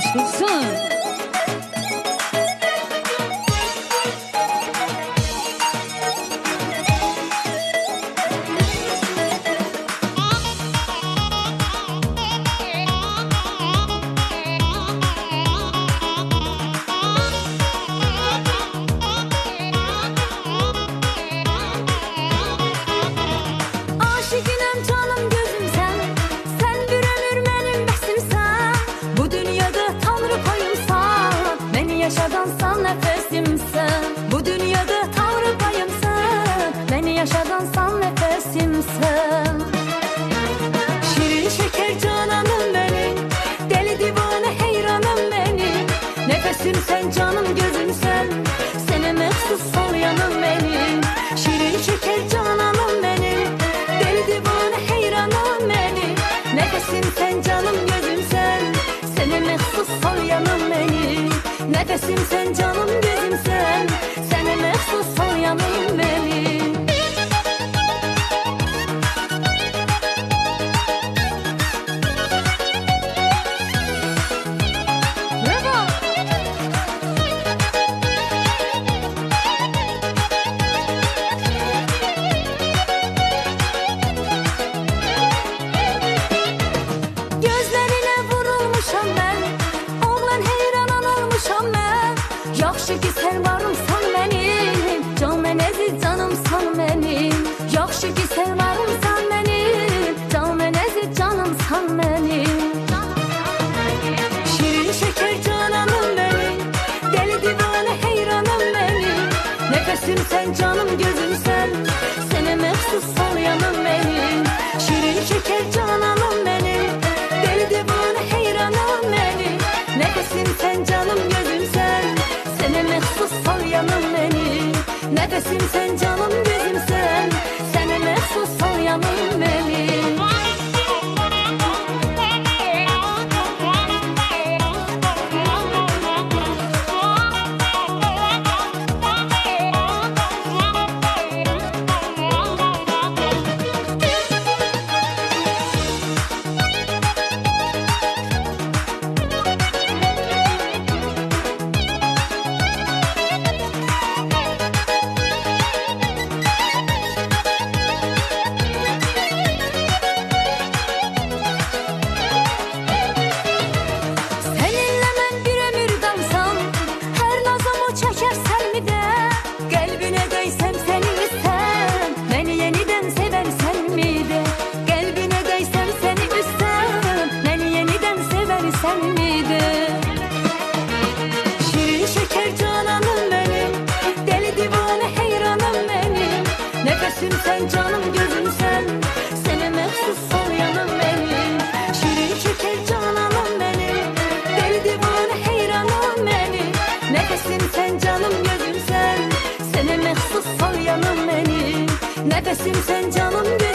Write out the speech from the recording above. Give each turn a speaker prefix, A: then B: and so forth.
A: sim sen canım gözüm sen. Sene mehsus sol yanım benim. Şirin şeker cananım benim. Deli divane heyranım benim. Nefesim sen canım gözüm sen. Sene mehsus sol yanım benim. Nefesim sen canım Yaxşı ki sen varımsan benim. Can ben əziz canımsan benim. Yaxşı ki sen varımsan benim. Can ben əziz canımsan benim. Şirin şeker cananım benim. Deli divane heyranım benim. Nefesim sen canım gözüm sen. Sene mehsus sol yanım benim. Şirin şeker cananım Nefesim sen canım gözüm sen yanım benim